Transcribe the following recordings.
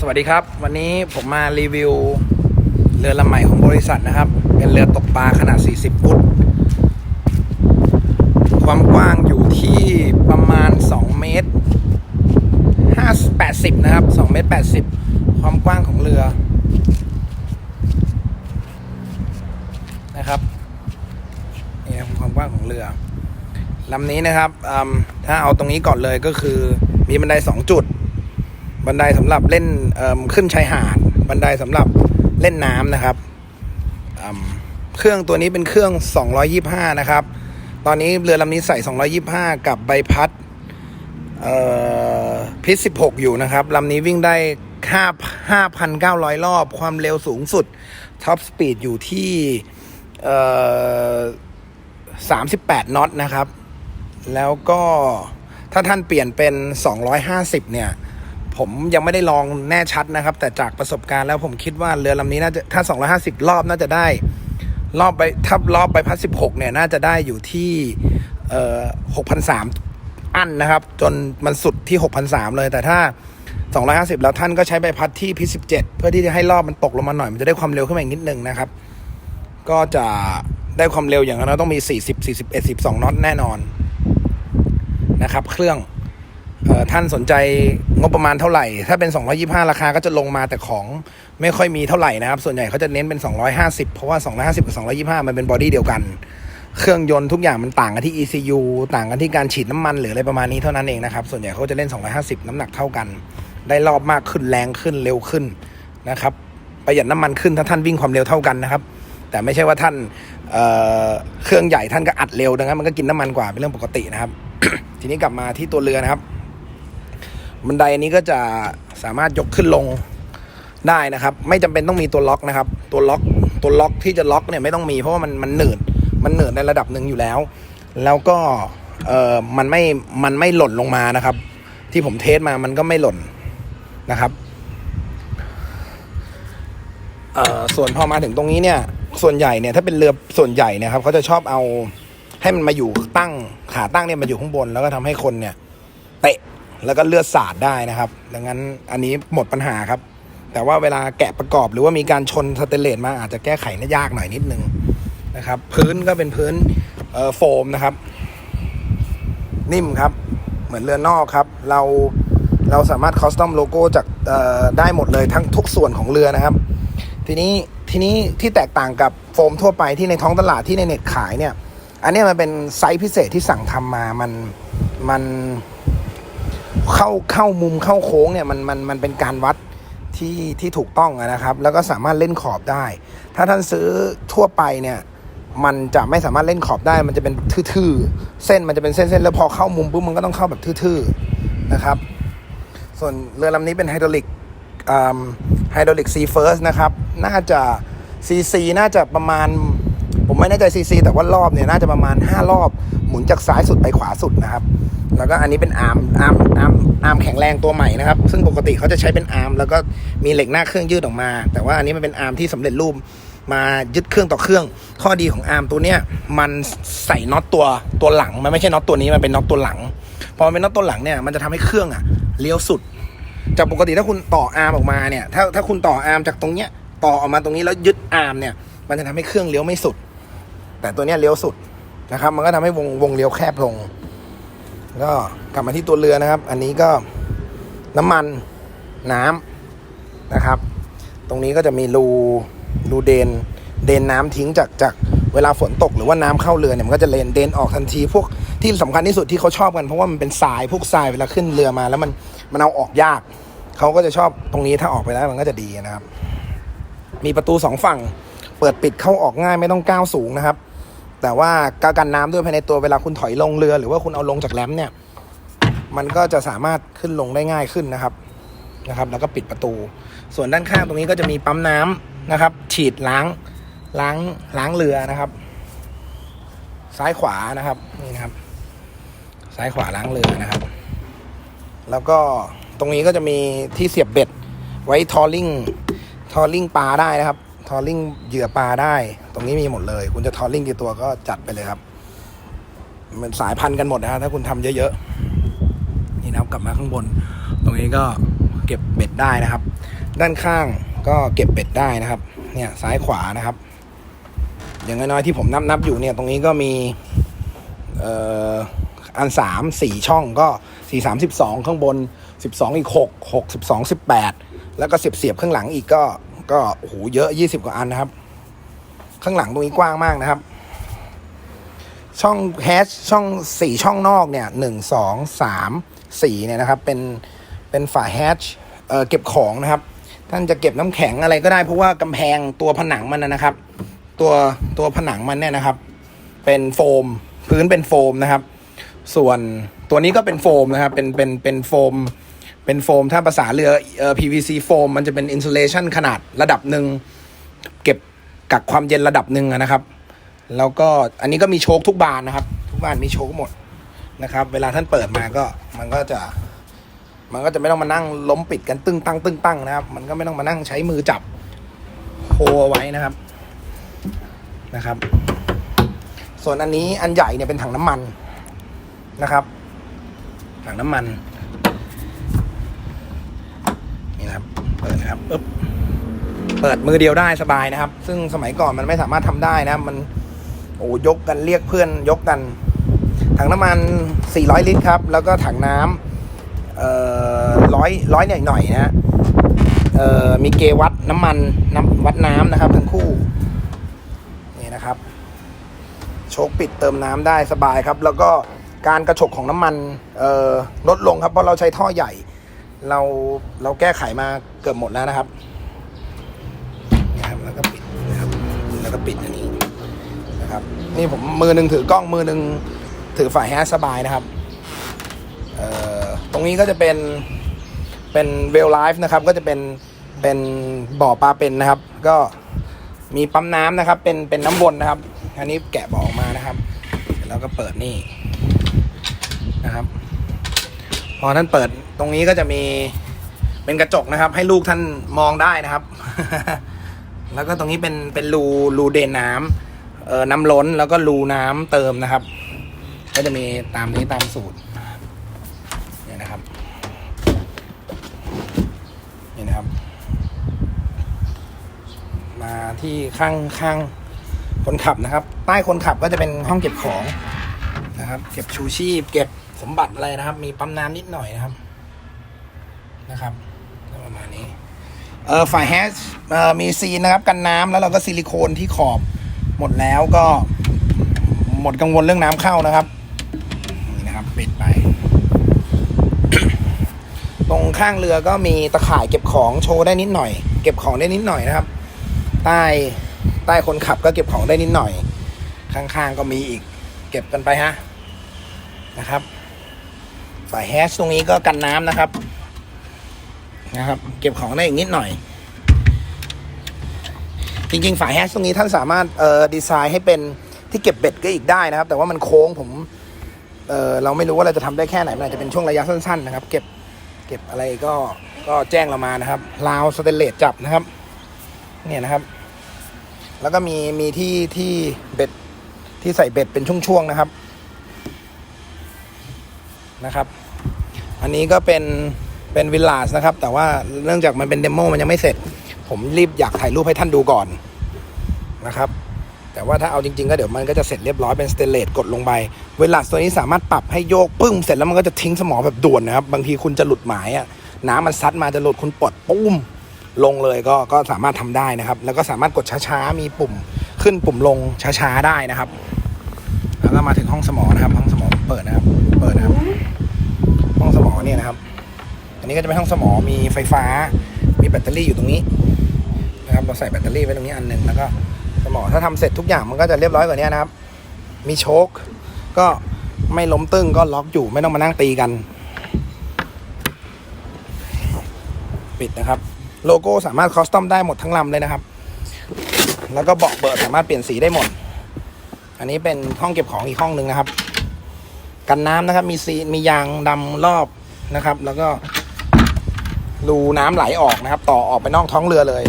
สวัสดีครับ วันนี้ผมมารีวิว เรือลำใหม่ของบริษัทนะครับ เป็นเรือตกปลาขนาด 40 ฟุต ความกว้างอยู่ที่ประมาณ 2 เมตร5 80 นะครับ 2 เมตร 80 ความกว้างของเรือนะครับนี่ครับความกว้างของเรือลำนี้นะครับถ้าเอาตรงนี้ก่อนเลยก็คือมีบันได 2 จุด บันไดสำหรับเล่นขึ้นชายหาด บันไดสำหรับเล่นน้ำนะครับ เครื่องตัวนี้เป็นเครื่อง 225 นะครับ ตอนนี้เรือลำนี้ใส่ 225 กับใบพัดพิษ16 อยู่นะครับลำนี้วิ่งได้ 5 5,900 รอบ ความเร็วสูงสุดท็อปสปีดอยู่ที่38น็อตนะครับ แล้วก็ถ้าท่านเปลี่ยนเป็น 250 เนี่ย ผมยังไม่ได้ลองแน่ชัดนะครับ แต่จากประสบการณ์แล้วผมคิดว่าเรือลำนี้น่าจะถ้า 250 รอบน่าจะได้ รอบไปถ้ารอบไปพัด16เนี่ยน่าจะได้อยู่ที่เอ่อ6,300อันนะครับ จนมันสุดที่6,300เลยแต่ถ้า 250 แล้วท่านก็ใช้ใบพัดที่พิ17เพื่อที่จะให้รอบมันตกลงมาหน่อย มันจะได้ความเร็วขึ้นมาอีกนิดนึงนะครับ ก็จะได้ความเร็วอย่างนั้นต้องมี 40 41 12น็อตแน่นอนนะครับ เครื่อง ท่านสนใจงบประมาณเท่าไหร่ ถ้าเป็น 225 ราคาก็จะลงมาแต่ของไม่ค่อยมีเท่าไหร่นะครับ ส่วนใหญ่เขาจะเน้นเป็น 250 เพราะว่า 250 กับ 225 มันเป็นบอดี้เดียวกัน เครื่องยนต์ทุกอย่างมันต่างกันที่ ECU ต่างกันที่การฉีดน้ำมันหรืออะไรประมาณนี้เท่านั้นเองนะครับ ส่วนใหญ่เขาจะเล่น 250 น้ำหนักเท่ากัน ได้รอบมากขึ้นแรงขึ้นเร็วขึ้นนะครับ ประหยัดน้ำมันขึ้นถ้าท่านวิ่งความเร็วเท่ากันนะครับ แต่ไม่ใช่ว่าท่านเเครื่องใหญ่ท่านก็อัดเร็วดังนั้นมันก็กินน้ำมันกว่าเป็นเรื่องปกตินะครับ ทีนี้กลับมาที่ตัวเรือนะครับ บันไดอันนี้ก็จะสามารถยกขึ้นลงได้นะครับ ไม่จำเป็นต้องมีตัวล็อกนะครับ ตัวล็อกตัวล็อกที่จะล็อกเนี่ยไม่ต้องมีเพราะว่ามันมันหนืดมันหนืดในระดับหนึ่งอยู่แล้ว แล้วก็เออมันไม่มันไม่หล่นลงมานะครับ ที่ผมเทสมามันก็ไม่หล่นนะครับเอ่อส่วนพอมาถึงตรงนี้เนี่ย ส่วนใหญ่เนี่ยถ้าเป็นเรือส่วนใหญ่เนะครับเขาจะชอบเอาให้มันมาอยู่ตั้งขาตั้งเนี่ยมาอยู่ข้างบน แล้วก็ทำให้คนเนี่ย เตะ แล้วก็เลือดสาดได้นะครับ ดังนั้นอันนี้หมดปัญหาครับ แต่ว่าเวลาแกะประกอบหรือว่ามีการชนสเตนเลสมาอาจจะแก้ไขน่ายากหน่อยนิดนึงนะครับ พื้นก็เป็นพื้นโฟมนะครับ นิ่มครับ เหมือนเรือนอกครับ เราเราสามารถคอสตอมโลโก้จากได้หมดเลยทั้งทุกส่วนของเรือนะครับ ทีนี้ทีนี้ที่แตกต่างกับโฟมทั่วไปที่ในท้องตลาดที่ในเน็ตขายเนี่ย อันนี้มันเป็นไซส์พิเศษที่สั่งทำมามันมัน เข้าเข้ามุมเข้าโค้งเนี่ยมันมันมันเป็นการวัดที่ที่ถูกต้องนะครับ แล้วก็สามารถเล่นขอบได้ ถ้าท่านซื้อทั่วไปเนี่ยมันจะไม่สามารถเล่นขอบได้ มันจะเป็นทื่อๆ เส้นมันจะเป็นเส้นๆ แล้วพอเข้ามุมปุ๊บมันก็ต้องเข้าแบบทื่อๆ นะครับ ส่วนเรือลำนี้เป็นไฮดรอลิกไฮดรอลิกซีเฟิร์สนะครับ น่าจะซีซีน่าจะประมาณ ผมไม่แน่ใจซีซีแต่ว่ารอบเนี่ยน่าจะประมาณ 5 รอบ หมุนจากซ้ายสุดไปขวาสุดนะครับ แล้วก็อันนี้เป็นอาร์มอาร์มอาร์มอาร์มแข็งแรงตัวใหม่นะครับ ซึ่งปกติเขาจะใช้เป็นอาร์มแล้วก็มีเหล็กหน้าเครื่องยืดออกมา แต่ว่าอันนี้มันเป็นอาร์มที่สำเร็จรูปมายึดเครื่องต่อเครื่อง ข้อดีของอาร์มตัวเนี้ยมันใส่น็อตตัวตัวหลัง มันไม่ใช่น็อตตัวนี้ มันเป็นน็อตตัวหลัง พอเป็นน็อตตัวหลังเนี่ย มันจะทำให้เครื่องอะเลี้ยวสุด จากปกติถ้าคุณต่ออาร์มออกมาเนี่ย ถ้าถ้าคุณต่ออาร์มจากตรงเนี้ยต่อออกมาตรงนี้แล้วยึดอาร์มเนี่ย มันจะทำให้เครื่องเลี้ยวไม่สุด แต่ตัวนี้เลี้ยวสุดนะครับ มันก็ทำให้วงวงเลี้ยวแคบลง ก็กลับมาที่ตัวเรือนะครับ อันนี้ก็น้ำมันน้ำนะครับ ตรงนี้ก็จะมีรูรูเดนเดนน้ำทิ้งจากจากเวลาฝนตกหรือว่าน้ำเข้าเรือเนี่ยมันก็จะเลนเดนออกทันทีพวกที่สำคัญที่สุดที่เขาชอบกันเพราะว่ามันเป็นทรายพวกทรายเวลาขึ้นเรือมา แล้วมันมันเอาออกยาก เขาก็จะชอบตรงนี้ถ้าออกไปได้มันก็จะดีนะครับ มีประตูสองฝั่ง เปิดปิดเข้าออกง่ายไม่ต้องก้าวสูงนะครับ แต่ว่าการกันน้ำด้วยภายในตัวเวลาคุณถอยลงเรือ หรือว่าคุณเอาลงจากแรมเนี่ย มันก็จะสามารถขึ้นลงได้ง่ายขึ้นนะครับนะครับ แล้วก็ปิดประตู ส่วนด้านข้างตรงนี้ก็จะมีปั๊มน้ำนะครับ ฉีดล้างล้างล้างเรือนะครับ ซ้ายขวานะครับนี่นะครับ ซ้ายขวาล้างเรือนะครับ แล้วก็ตรงนี้ก็จะมีที่เสียบเบ็ดไว้ทอลลิงทอลลิงปลาได้นะครับ ทอลลิงเหยื่อปลาได้ ตรงนี้มีหมดเลย คุณจะทอลลิงกี่ตัวก็จัดไปเลยครับ มันสายพันธุ์กันหมดนะถ้าคุณทำเยอะๆนี่นะครับกลับมาข้างบน ตรงนี้ก็เก็บเบ็ดได้นะครับ ด้านข้างก็เก็บเบ็ดได้นะครับ เนี่ยซ้ายขวานะครับ อย่างน้อยๆที่ผมนับนับอยู่เนี่ย ตรงนี้ก็มีเอ่ออันสามสี่ช่องก็สี่สามสิบสองข้างบนสิบสองอีกหกหกสิบสองสิบแปดแล้วก็เสียบเสียบข้างหลังอีกก็ ก็โอ้โหเยอะยี่สิบกว่าอันนะครับ ข้างหลังตรงนี้กว้างมากนะครับ ช่องแฮชช่องสี่ช่องนอกเนี่ยหนึ่งสองสามสี่เนี่ยนะครับ เป็นเป็นฝาแฮชเอ่อเก็บของนะครับ ท่านจะเก็บน้ำแข็งอะไรก็ได้เพราะว่ากำแพงตัวผนังมันนะครับ ตัวตัวผนังมันเนี่ยนะครับ เป็นโฟม พื้นเป็นโฟมนะครับ ส่วนตัวนี้ก็เป็นโฟมนะครับ เป็นเป็นเป็นโฟม เป็นโฟมถ้าภาษาเรือเอ่อ PVC โฟมมันจะเป็นอินซูเลชันขนาดระดับหนึ่งเก็บกักความเย็นระดับหนึ่งนะครับ แล้วก็อันนี้ก็มีโชคทุกบานนะครับ ทุกบานมีโชคหมดนะครับ เวลาท่านเปิดมาก็มันก็จะ มันก็จะไม่ต้องมานั่งล้มปิดกันตึ้งตั้งตึ้งตั้งนะครับ มันก็ไม่ต้องมานั่งใช้มือจับโฮไว้นะครับนะครับ ส่วนอันนี้อันใหญ่เนี่ยเป็นถังน้ำมันนะครับ ถังน้ำมันนะครับ เปิดนะครับปึ๊บเปิดมือเดียวได้สบายนะครับ ซึ่งสมัยก่อนมันไม่สามารถทำได้นะครับ มันโอ้ยกกันเรียกเพื่อนยกกัน ถังน้ำมัน 400 ลิตรครับ แล้วก็ถังน้ำเอ่อร้อยร้อยหน่อยหน่อยๆนะเอ่อมีเกวัดน้ำมันน้ำวัดน้ำนะครับ ทั้งคู่นี่นะครับโชคปิดเติมน้ำได้สบายครับ แล้วก็การกระฉกของน้ำมันเอ่อลดลงครับเพราะเราใช้ท่อใหญ่ เราเราแก้ไขมาเกือบหมดแล้วนะครับนะครับแล้วก็ปิดนะครับแล้วก็ปิดอันนี้นะครับ นี่ผมมือหนึ่งถือกล้องมือหนึ่งถือฝ่ายแฮชสบายนะครับเอ่อตรงนี้ก็จะเป็นเป็นเวลไลฟ์นะครับก็จะเป็นเป็นบ่อปลาเป็นนะครับ ก็มีปั๊มน้ำนะครับ เป็นเป็นน้ำวนนะครับอันนี้แกะบ่อออกมานะครับแล้วก็เปิดนี่นะครับ พอท่านเปิดตรงนี้ก็จะมีเป็นกระจกนะครับ ให้ลูกท่านมองได้นะครับ แล้วก็ตรงนี้เป็นเป็นรูรูเดนน้ำเอ่อน้ำล้นแล้วก็รูน้ำเติมนะครับ ก็จะมีตามนี้ตามสูตรเนี่ยนะครับนี่นะครับ มาที่ข้างข้างคนขับนะครับ ใต้คนขับก็จะเป็นห้องเก็บของนะครับ เก็บชูชีพเก็บ สมบัติอะไรนะครับ มีปั๊มน้ำนิดหน่อยนะครับ นะครับประมาณนี้ เออฝ่ายแฮชเอ่อมีซีนนะครับ กันน้ำแล้วเราก็ซิลิโคนที่ขอบหมดแล้วก็หมดกังวลเรื่องน้ำเข้านะครับนี่นะครับปิดไป ตรงข้างเรือก็มีตะข่ายเก็บของโชว์ได้นิดหน่อย เก็บของได้นิดหน่อยนะครับ ใต้ใต้คนขับก็เก็บของได้นิดหน่อย ข้างๆก็มีอีก เก็บกันไปฮะนะครับ ฝ่ายแฮชตรงนี้ก็กันน้ำนะครับ นะครับ เก็บของได้อีกนิดหน่อย จริงๆฝายแฮชตรงนี้ท่านสามารถเอ่อดีไซน์ให้เป็นที่เก็บเบ็ดก็อีกได้นะครับ แต่ว่ามันโค้งผมเอ่อเราไม่รู้ว่าเราจะทำได้แค่ไหนมันอาจจะเป็นช่วงระยะสั้นๆนะครับ เก็บเก็บอะไรก็ก็แจ้งเรามานะครับราวสเตนเลสจับนะครับ เนี่ยนะครับ แล้วก็มีมีที่ที่เบ็ดที่ใส่เบ็ดเป็นช่วงๆนะครับ นะครับ อันนี้ก็เป็นเป็นวิลลาจนะครับ แต่ว่าเนื่องจากมันเป็นเดโมมันยังไม่เสร็จ ผมรีบอยากถ่ายรูปให้ท่านดูก่อนนะครับ แต่ว่าถ้าเอาจริงๆก็เดี๋ยวมันก็จะเสร็จเรียบร้อยเป็นสเตนเลสกดลงไปเวลาตัวนี้สามารถปรับให้โยกปึ้งเสร็จแล้วมันก็จะทิ้งสมอแบบด่วนนะครับ บางทีคุณจะหลุดหมายอะน้ำมันซัดมาจะหลุดคุณปลดปุ้มลงเลยก็ก็สามารถทำได้นะครับ แล้วก็สามารถกดช้าๆมีปุ่มขึ้นปุ่มลงช้าๆได้นะครับ แล้วก็มาถึงห้องสมองนะครับ ห้องสมองเปิดนะครับ เปิดนะครับ เนี่ยนะครับ อันนี้ก็จะเป็นห้องสมอมีไฟฟ้า มีแบตเตอรี่อยู่ตรงนี้นะครับเราใส่แบตเตอรี่ไว้ตรงนี้อันหนึ่งแล้วก็สมอถ้าทำเสร็จทุกอย่างมันก็จะเรียบร้อยกว่านี้นะครับ มีโชคก็ไม่ล้มตึ้งก็ล็อกอยู่ไม่ต้องมานั่งตีกัน ปิดนะครับ โลโก้สามารถคอสตอมได้หมดทั้งลำเลยนะครับ แล้วก็เบาะเบิดสามารถเปลี่ยนสีได้หมด อันนี้เป็นห้องเก็บของอีกห้องหนึ่งนะครับ กันน้ำนะครับ มีซีมียางดำรอบ นะครับ แล้วก็รูน้ำไหลออกนะครับ ต่อออกไปนอกท้องเรือเลย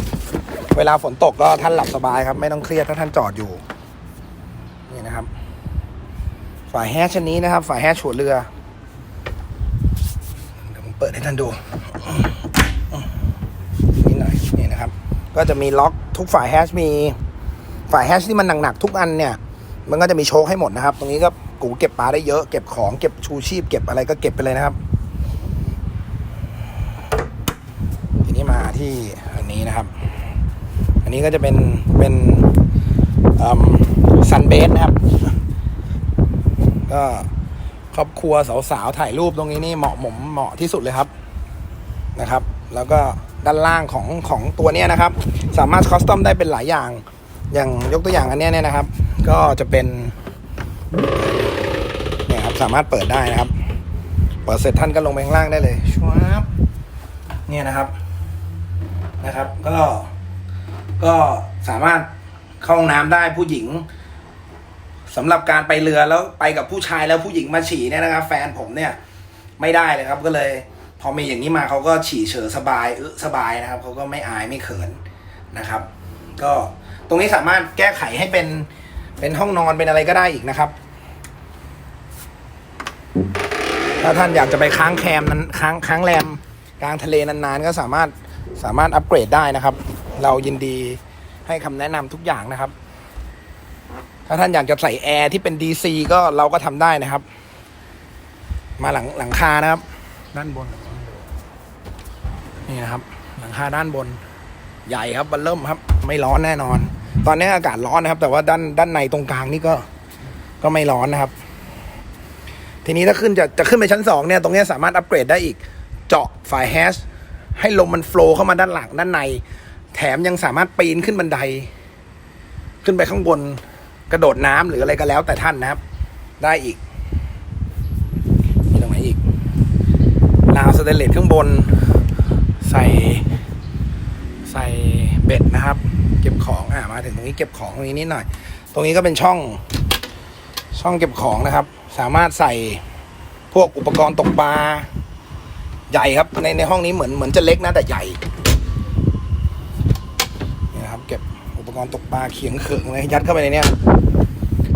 เวลาฝนตกก็ท่านหลับสบายครับ ไม่ต้องเครียดถ้าท่านจอดอยู่นี่นะครับฝ่ายแฮชชนนี้นะครับฝ่ายแฮชหัวเรือเดี๋ยวผมเปิดให้ท่านดูนิดหน่อยนี่นะครับ ก็จะมีล็อกทุกฝ่ายแฮชมีฝ่ายแฮชที่มันหนักๆทุกอันเนี่ย มันก็จะมีโชคให้หมดนะครับ ตรงนี้ก็กูเก็บปลาได้เยอะเก็บของเก็บชูชีพเก็บอะไรก็เก็บไปเลยนะครับ ที่อันนี้นะครับ อันนี้ก็จะเป็นเป็นซันเบสนะครับ ก็ครอบครัวสาวๆถ่ายรูปตรงนี้นี่เหมาะหมมเหมาะที่สุดเลยครับนะครับ แล้วก็ด้านล่างของของตัวเนี้ยนะครับ สามารถคอสตอมได้เป็นหลายอย่าง อย่างยกตัวอย่างอันเนี้ยเนี่ยนะครับ ก็จะเป็นเนี่ยครับสามารถเปิดได้นะครับ เปิดเสร็จท่านก็ลงไปข้างล่างได้เลยชวบเนี่ยนะครับ นะครับ ก็ ก็สามารถเข้าห้องน้ำได้ผู้หญิงสำหรับการไปเรือแล้วไปกับผู้ชายแล้วผู้หญิงมาฉี่เนี่ยนะครับ แฟนผมเนี่ย ไม่ได้เลยครับก็เลย พอมีอย่างนี้มาเขาก็ฉี่เฉอสบายเออสบายนะครับเขาก็ไม่อายไม่เขินนะครับ ก็ตรงนี้สามารถแก้ไขให้เป็นเป็นห้องนอนเป็นอะไรก็ได้อีกนะครับ ถ้าท่านอยากจะไปค้างแคมนั้นค้างค้างแรมกลางทะเลนานๆ ก็สามารถ สามารถอัปเกรดได้นะครับ เรายินดีให้คำแนะนำทุกอย่างนะครับ ถ้าท่านอยากจะใส่แอร์ที่เป็น DC ก็เราก็ทำได้นะครับ มาหลังหลังคานะครับ ด้านบน นี่นะครับ หลังคาด้านบน ใหญ่ครับบันเริ่มครับ ไม่ร้อนแน่นอน ตอนนี้อากาศร้อนนะครับ แต่ว่าด้านด้านในตรงกลางนี่ก็ก็ไม่ร้อนนะครับ ทีนี้ถ้าขึ้นจะจะขึ้นไปชั้นสองเนี่ย ตรงเนี้ยสามารถอัปเกรดได้อีก เจาะฝายแฮช ให้ลมมันโฟล์เข้ามาด้านหลังด้านใน แถมยังสามารถปีนขึ้นบันได ขึ้นไปข้างบนกระโดดน้ำหรืออะไรก็แล้วแต่ท่านนะครับ ได้อีกมีตรงไหนอีกราวสเตเลสข้างบน ใส่ใส่เบ็ดนะครับ เก็บของอ่ามาถึงตรงนี้เก็บของตรงนี้นิดหน่อย ตรงนี้ก็เป็นช่องช่องเก็บของนะครับ สามารถใส่พวกอุปกรณ์ตกปลา ใหญ่ครับในในห้องนี้เหมือนเหมือนจะเล็กนะแต่ใหญ่นี่นะครับ เก็บอุปกรณ์ตกปลาเขียงเขิงเลยยัดเข้าไปในเนี้ย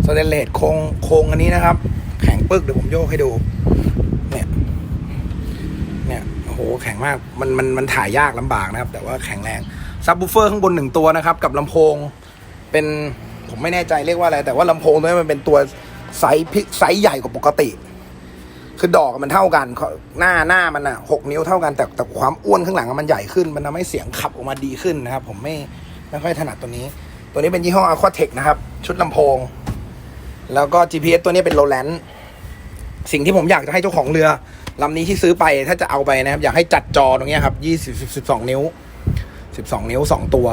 สเตนเลสโครงโครงอันนี้นะครับ แข็งปึกเดี๋ยวผมโยกให้ดู เนี่ย เนี่ยโอ้โหแข็งมากมันมันมันถ่ายยากลำบากนะครับ แต่ว่าแข็งแรงซับบูเฟอร์ข้างบนหนึ่งตัวนะครับ กับลำโพงเป็นผมไม่แน่ใจเรียกว่าอะไร แต่ว่าลำโพงตัวนี้มันเป็นตัวไซส์พิไซส์ใหญ่กว่าปกติ คือดอกมันเท่ากัน หน้าหน้ามันอะหกนิ้วเท่ากันแต่แต่ความอ้วนข้างหลังมันใหญ่ขึ้น มันทำให้เสียงขับออกมาดีขึ้นนะครับ ผมไม่ไม่ค่อยถนัดตัวนี้ ตัวนี้เป็นยี่ห้อ Aquatech นะครับ ชุดลำโพง แล้วก็ GPS ตัวนี้เป็นโรแลนสิ่งที่ผมอยากจะให้เจ้าของเรือลำนี้ที่ซื้อไปถ้าจะเอาไปนะครับ อยากให้จัดจอตรงนี้ครับยี่สิบสิบสองนิ้วสิบสองนิ้วสองตัว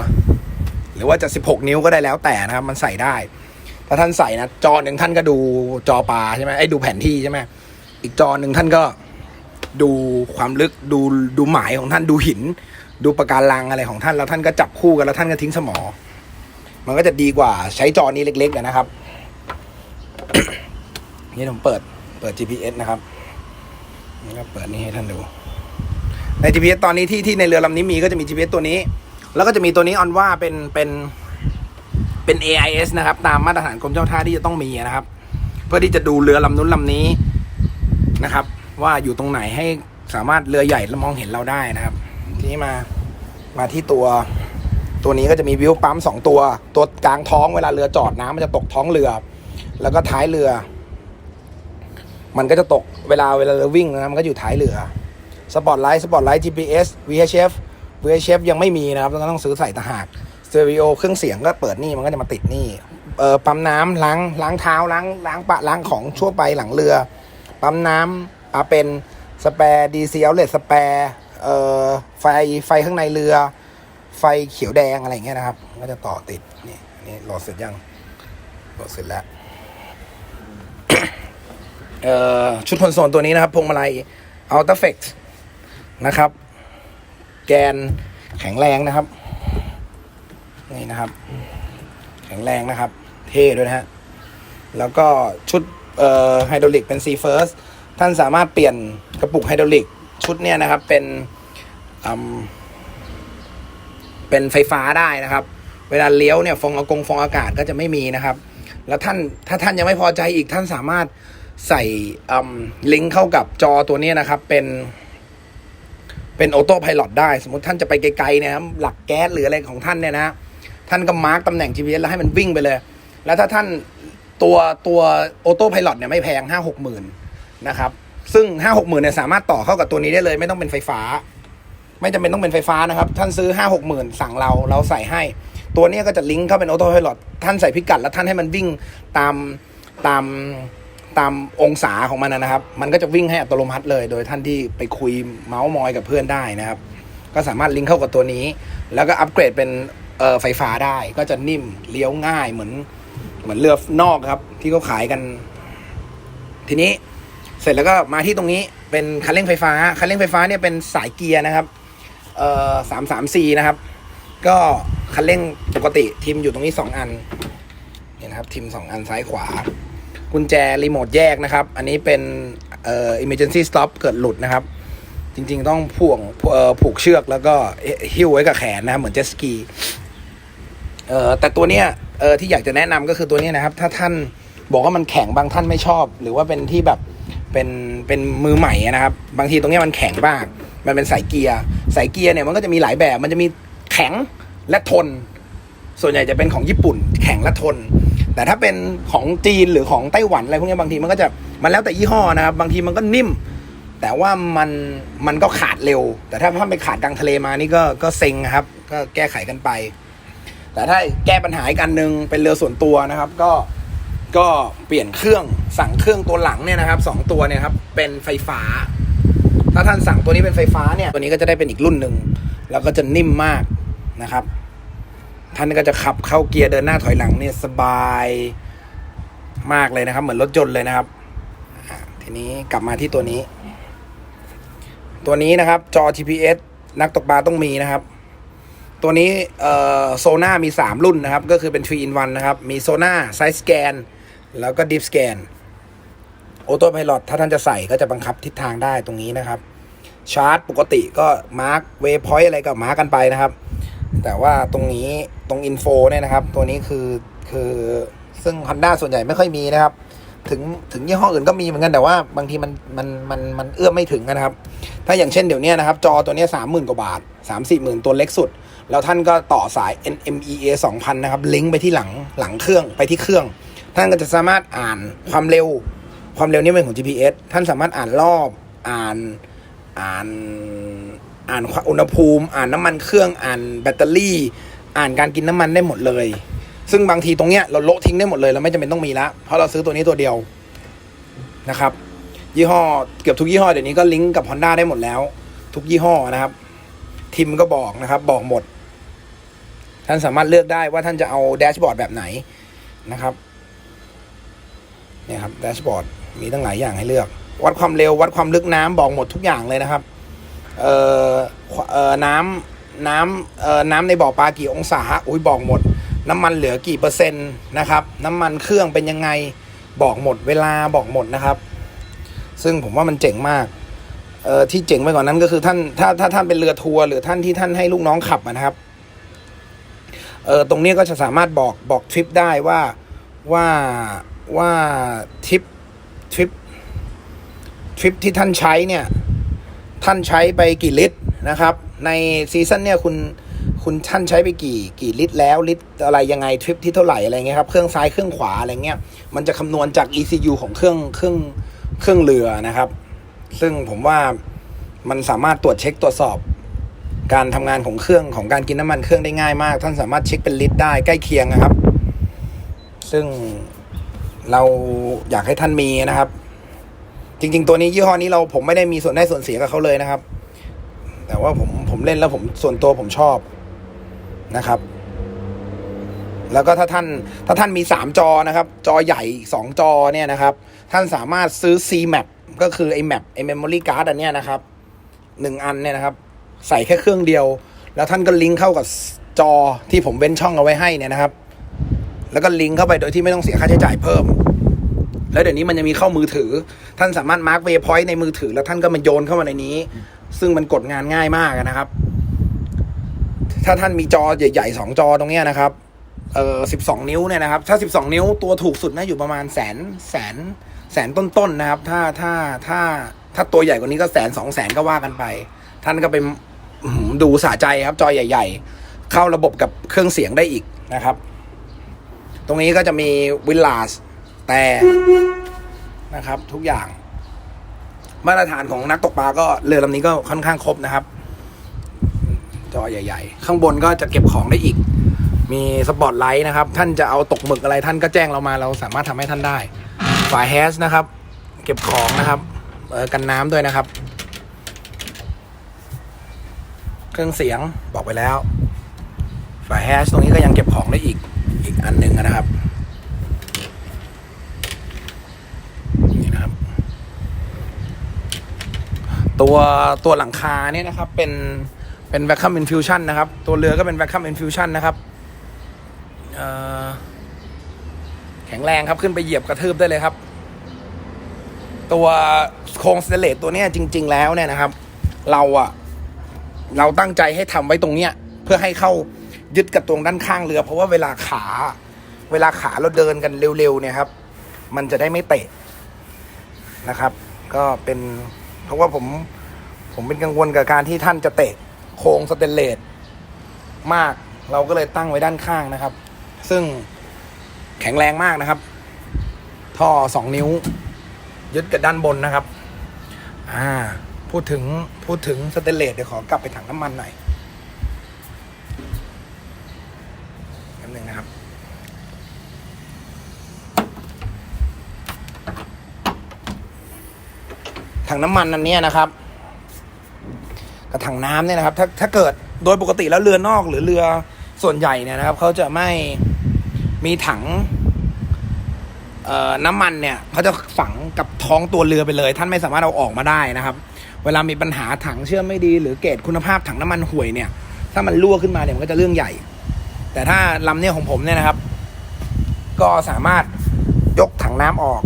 หรือว่าจะสิบหกนิ้วก็ได้แล้วแต่นะครับ มันใส่ได้ถ้าท่านใส่นะจอหนึ่งท่านก็ดูจอปลาใช่ไหมไอ้ดูแผนที่ใช่ไหม อีกจอหนึ่งท่านก็ดูความลึกดูดูหมายของท่านดูหิน ดูประการลังอะไรของท่านแล้วท่านก็จับคู่กันแล้วท่านก็ทิ้งสมอ มันก็จะดีกว่าใช้จอนี้เล็กๆนะครับ นี่ผมเปิดเปิด GPS นะครับนี่ก็เปิดนี่ให้ท่านดู ใน GPS ตอนนี้ที่ที่ในเรือลำนี้มีก็จะมี GPS ตัวนี้ แล้วก็จะมีตัวนี้ออนว่าเป็นเป็นเป็น AIS นะครับ ตามมาตรฐานกรมเจ้าท่าที่จะต้องมีนะครับ เพื่อที่จะดูเรือลำนู้นลำนี้ นะครับ ว่าอยู่ตรงไหนให้สามารถเรือใหญ่แล้วมองเห็นเราได้นะครับ ทีนี้มามาที่ตัว ตัวนี้ก็จะมีวิวปั๊มสองตัว ตัวกลางท้องเวลาเรือจอดน้ำมันจะตกท้องเรือ แล้วก็ท้ายเรือ มันก็จะตกเวลาเวลาเราวิ่งนะมันก็อยู่ท้ายเรือสปอตไลท์สปอตไลท์ GPS VHF VHF ยังไม่มีนะครับต้องต้องซื้อใส่ต่างหากสเตอริโอเครื่องเสียงก็เปิดนี่มันก็จะมาติดนี่เออปั๊มน้ำล้างล้างเท้าล้างล้างปะล้างของชั่วไปหลังเรือ ปั๊มน้ำอาเป็นสแปร์ดีซีเอาเลสสแปร์เอ่อไฟไฟข้างในเรือ ไฟเขียวแดงอะไรเงี้ยนะครับ ก็จะต่อติดนี่นี่โหลดเสร็จยังโหลดเสร็จแล้วเอ่อชุดคอนโซลตัวนี้นะครับพวงมาลัย a l t a f e x นะครับ แกนแข็งแรงนะครับ นี่นะครับ แข็งแรงนะครับ เท่ด้วยนะฮะแล้วก็ชุด ไฮดรอลิกเป็น C First ท่านสามารถเปลี่ยนกระปุกไฮดรอลิกชุดเนี้ยนะครับเป็นเป็นไฟฟ้าได้นะครับ เวลาเลี้ยวเนี่ยฟองอากงฟองอากาศก็จะไม่มีนะครับ แล้วท่านถ้าท่านยังไม่พอใจอีกท่านสามารถใส่ลิงก์เข้ากับจอตัวนี้นะครับ เป็นเป็นออโต้พายロได้ สมมติท่านจะไปไกลๆเนี่ยครับหลักแก๊สหรืออะไรของท่านเนี่ยนะ ท่านก็มาร์กตำแหน่ง GPS แล้วให้มันวิ่งไปเลย แล้วถ้าท่าน ตัวตัวออโต้พายロเนี่ยไม่แพงห้าหกหมื่นนะครับซึ่งห้าหกหมื่นเนี่ยสามารถต่อเข้ากับตัวนี้ได้เลยไม่ต้องเป็นไฟฟ้า ไม่จำเป็นต้องเป็นไฟฟ้านะครับ ท่านซื้อห้าหกหมื่นสั่งเราเราใส่ให้ ตัวนี้ก็จะลิงก์เข้าเป็นออโต้พายロท่านใส่พิกัดแล้วท่านให้มันวิ่งตามตามตามองศาของมันนะครับ มันก็จะวิ่งให้อัตโนมัติเลย โดยท่านที่ไปคุยเมาส์มอยกับเพื่อนได้นะครับ ก็สามารถลิงก์เข้ากับตัวนี้ แล้วก็อัปเกรดเป็นเอ่อไฟฟ้าได้ ก็จะนิ่มเลี้ยวง่ายเหมือน เหมือนเรือนอกครับ ที่เขาขายกัน ทีนี้เสร็จแล้วก็มาที่ตรงนี้เป็นคันเร่งไฟฟ้าคันเร่งไฟฟ้าเนี่ยเป็นสายเกียร์นะครับ เอ่อสามสามสี่นะครับ ก็คันเร่งปกติทิมอยู่ตรงนี้สองอันเนี่ยนะครับ ทิมสองอันซ้ายขวา กุญแจรีโมทแยกนะครับ อันนี้เป็นเอ่อ emergency stop เกิดหลุดนะครับ จริงๆต้องพ่วงเอ่อผูกเชือกแล้วก็หิ้วไว้กับแขนนะครับ เหมือนเจ็ตสกีเอ่อแต่ตัวเนี้ย เออที่อยากจะแนะนำก็คือตัวนี้นะครับ ถ้าท่านบอกว่ามันแข็งบางท่านไม่ชอบ หรือว่าเป็นที่แบบเป็นเป็นมือใหม่นะครับ บางทีตรงนี้มันแข็งบ้างมันเป็นสายเกียร์สายเกียร์เนี่ยมันก็จะมีหลายแบบ มันจะมีแข็งและทน ส่วนใหญ่จะเป็นของญี่ปุ่น แข็งและทน แต่ถ้าเป็นของจีนหรือของไต้หวันอะไรพวกนี้บางทีมันก็จะมันแล้วแต่ยี่ห้อนะครับ บางทีมันก็นิ่ม แต่ว่ามันมันก็ขาดเร็ว แต่ถ้าท่านไปขาดกลางทะเลมานี่ก็ก็เซ็งครับ ก็แก้ไขกันไป แต่ถ้าแก้ปัญหาอีกอันหนึ่งเป็นเรือส่วนตัวนะครับ ก็ก็เปลี่ยนเครื่องสั่งเครื่องตัวหลังเนี่ยนะครับสองตัวเนี่ยครับเป็นไฟฟ้า ถ้าท่านสั่งตัวนี้เป็นไฟฟ้าเนี่ย ตัวนี้ก็จะได้เป็นอีกรุ่นหนึ่งแล้วก็จะนิ่มมากนะครับ ท่านก็จะขับเข้าเกียร์เดินหน้าถอยหลังเนี่ยสบายมากเลยนะครับ เหมือนรถยนต์เลยนะครับทีนี้กลับมาที่ตัวนี้ ตัวนี้นะครับจอ GPS นักตกปลาต้องมีนะครับ ตัวนี้โซน่ามี 3 รุ่นนะครับ ก็คือเป็น 3 in 1 นะครับ มีโซน่าไซส์สแกนแล้วก็ Deep Scan ออโต้พ l ล t ถ้าท่านจะใส่ก็จะบังคับทิศทางได้ตรงนี้นะครับ ชาร์จปกติก็มาร์กเวฟพอยต์อะไรก็มาร์กกันไปนะครับ แต่ว่าตรงนี้ตรงอินโฟเนี่ยนะครับ ตัวนี้คือคือซึ่ง Honda ส่วนใหญ่ไม่ค่อยมีนะครับ ถึงถึงยี่ห้ออื่นก็มีเหมือนกันแต่ว่าบางทีมันมันมันมันเอื้อมไม่ถึงนะครับ ถ้าอย่างเช่นเดี๋ยวนี้นะครับ จอตัวนี้สามหมื่นกว่าบาทสามสี่หมื่นตัวเล็กสุด แล้วท่านก็ต่อสาย NMEA 2000 นะครับลิงก์ไปที่หลังหลังเครื่องไปที่เครื่อง ท่านก็จะสามารถอ่านความเร็ว ความเร็วนี่เป็นของ GPS ท่านสามารถอ่านรอบอ่านอ่านอ่านอุณหภูมิ อ่านน้ำมันเครื่องอ่านแบตเตอรี่ อ่านการกินน้ำมันได้หมดเลย ซึ่งบางทีตรงเนี้ยเราโละทิ้งได้หมดเลยเราไม่จำเป็นต้องมีละเพราะเราซื้อตัวนี้ตัวเดียวนะครับยี่ห้อเกือบทุกยี่ห้อเดี๋ยวนี้ก็ลิงก์กับ Honda ได้หมดแล้ว ทุกยี่ห้อนะครับ ทิมก็บอกนะครับ บอกหมด ท่านสามารถเลือกได้ว่าท่านจะเอาแดชบอร์ดแบบไหนนะครับเนี่ยครับแดชบอร์ดมีตั้งหลายอย่างให้เลือก วัดความเร็ววัดความลึกน้ำบอกหมดทุกอย่างเลยนะครับเอ่อเอ่อน้ำน้ำเอ่อน้ำในบ่อปลากี่องศาอุ้ยบอกหมด น้ำมันเหลือกี่เปอร์เซ็นต์นะครับน้ำมันเครื่องเป็นยังไงบอกหมด เวลาบอกหมดนะครับ ซึ่งผมว่ามันเจ๋งมากเอ่อที่เจ๋งไปกว่านั้นก็คือท่านถ้าถ้าท่านเป็นเรือทัวร์หรือท่านที่ท่านให้ลูกน้องขับนะครับ เออตรงนี้ก็จะสามารถบอกบอกทริปได้ว่าว่าว่าทริปทริปทริปที่ท่านใช้เนี่ย ท่านใช้ไปกี่ลิตรนะครับ ในซีซั่นเนี่ยคุณคุณท่านใช้ไปกี่กี่ลิตรแล้วลิตรอะไรยังไงทริปที่เท่าไหร่อะไรเงี้ยครับเครื่องซ้ายเครื่องขวาอะไรเงี้ยมันจะคำนวณจาก ECU ของเครื่องเครื่องเครื่องเรือนะครับ ซึ่งผมว่ามันสามารถตรวจเช็คตรวจสอบ การทำงานของเครื่องของการกินน้ำมันเครื่องได้ง่ายมาก ท่านสามารถเช็คเป็นลิตรได้ใกล้เคียงนะครับ ซึ่งเราอยากให้ท่านมีนะครับ จริง ๆ ตัวนี้ยี่ห้อนี้เราผมไม่ได้มีส่วนได้ส่วนเสียกับเขาเลยนะครับ แต่ว่าผมผมเล่นแล้วผมส่วนตัวผมชอบนะครับ แล้วก็ถ้าท่านถ้าท่านมีสามจอนะครับ จอใหญ่สองจอเนี่ยนะครับ ท่านสามารถซื้อ C map ก็คือไอ้ map ไอ้ memory card อันเนี้ยนะครับหนึ่งอันเนี่ยนะครับ ใส่แค่เครื่องเดียว แล้วท่านก็ลิงก์เข้ากับจอที่ผมเว้นช่องเอาไว้ให้เนี่ยนะครับ แล้วก็ลิงก์เข้าไปโดยที่ไม่ต้องเสียค่าใช้จ่ายเพิ่ม แล้วเดี๋ยวนี้มันจะมีเข้ามือถือ ท่านสามารถมาร์กเวพอยต์ในมือถือ แล้วท่านก็มาโยนเข้ามาในนี้ ซึ่งมันกดงานง่ายมากนะครับ ถ้าท่านมีจอใหญ่ๆสองจอตรงเนี้ยนะครับเออสิบสองนิ้วเนี่ยนะครับ ถ้าสิบสองนิ้วตัวถูกสุดน่าอยู่ประมาณแสนแสนแสนต้นๆนะครับ ถ้าถ้าถ้าถ้าตัวใหญ่กว่านี้ก็แสนสองแสนก็ว่ากันไป ท่านก็ไป ดูสะใจครับ จอใหญ่ ๆ เข้าระบบกับเครื่องเสียงได้อีกนะครับ ตรงนี้ก็จะมีวิลลาสแต่นะครับ ทุกอย่าง มาตรฐานของนักตกปลาก็เรือลำนี้ก็ค่อนข้างครบนะครับ จอใหญ่ ๆ ข้างบนก็จะเก็บของได้อีก มีสปอตไลท์นะครับ ท่านจะเอาตกหมึกอะไรท่านก็แจ้งเรามาเราสามารถทำให้ท่านได้ฝาแฮชนะครับ เก็บของนะครับกันน้ำด้วยนะครับ เครื่องเสียงบอกไปแล้วฝาแฮชตรงนี้ก็ยังเก็บของได้อีกอีกอันหนึ่งนะครับนี่นะครับ ตัวตัวหลังคาเนี่ยนะครับ เป็นเป็น vacuum infusion นนะครับ ตัวเรือก็เป็น vacuum infusion นนะครับแข็งแรงครับขึ้นไปเหยียบกระทืบได้เลยครับ ตัวโครงสเตเลสตัวนี้จริง ๆ แล้วเนี่ยนะครับ เราอะ เราตั้งใจให้ทำไว้ตรงเนี้ย เพื่อให้เข้ายึดกับตรงด้านข้างเรือ เพราะว่าเวลาขา เวลาขาเราเดินกันเร็วๆเนี่ยครับ มันจะได้ไม่เตะนะครับ ก็เป็นเพราะว่าผมผมเป็นกังวลกับการที่ท่านจะเตะโครงสเตนเลสมาก เราก็เลยตั้งไว้ด้านข้างนะครับ ซึ่งแข็งแรงมากนะครับ ท่อสองนิ้ว ยึดกับด้านบนนะครับ อ่า พูดถึงพูดถึงสเตนเลสเดี๋ยวขอกลับไปถังน้ำมันหน่อยนิดนึงนะครับ ถังน้ำมันอันนี้นะครับกับถังน้ำเนี่ยนะครับ ถ้าถ้าเกิดโดยปกติแล้วเรือนอกหรือเรือส่วนใหญ่เนี่ยนะครับเขาจะไม่มีถังเอ่อน้ำมันเนี่ยเขาจะฝังกับท้องตัวเรือไปเลย ท่านไม่สามารถเอาออกมาได้นะครับ เวลามีปัญหาถังเชื่อมไม่ดี หรือเกรดคุณภาพถังน้ำมันห่วยเนี่ย ถ้ามันรั่วขึ้นมาเนี่ยมันก็จะเรื่องใหญ่ แต่ถ้าลำเนี่ยของผมเนี่ยนะครับ ก็สามารถยกถังน้ำออก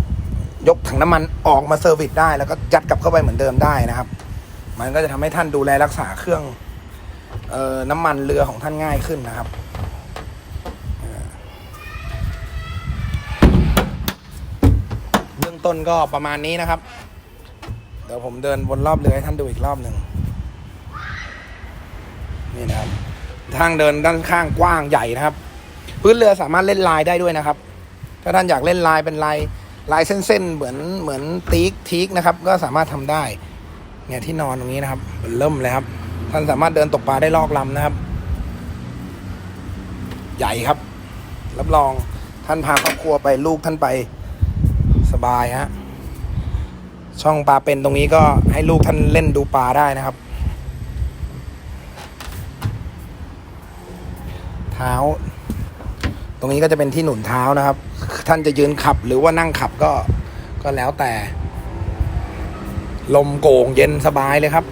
ยกถังน้ำมันออกมาเซอร์วิสได้ แล้วก็ยัดกลับเข้าไปเหมือนเดิมได้นะครับ มันก็จะทำให้ท่านดูแลรักษาเครื่องเอ่อน้ำมันเรือของท่านง่ายขึ้นนะครับเบื้องต้นก็ประมาณนี้นะครับ เดี๋ยวผมเดินวนรอบเรือให้ท่านดูอีกรอบหนึ่งนี่นะครับ ทางเดินด้านข้างกว้างใหญ่นะครับ พื้นเรือสามารถเล่นลายได้ด้วยนะครับ ถ้าท่านอยากเล่นลายเป็นลายลายเส้นๆเหมือนเหมือนตีกทีกนะครับ ก็สามารถทำได้ เนี่ยที่นอนตรงนี้นะครับเริ่มเลยครับ ท่านสามารถเดินตกปลาได้ลอกลำนะครับ ใหญ่ครับ รับรองท่านพาครอบครัวไปลูกท่านไปสบายฮะ ช่องปลาเป็นตรงนี้ก็ให้ลูกท่านเล่นดูปลาได้นะครับ เท้า ตรงนี้ก็จะเป็นที่หนุนเท้านะครับ ท่านจะยืนขับหรือว่านั่งขับก็ก็แล้วแต่ ลมโก่งเย็นสบายเลยครับ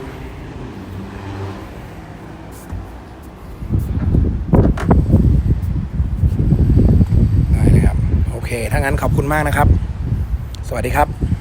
ได้เลยครับ โอเค ถ้างั้นขอบคุณมากนะครับ สวัสดีครับ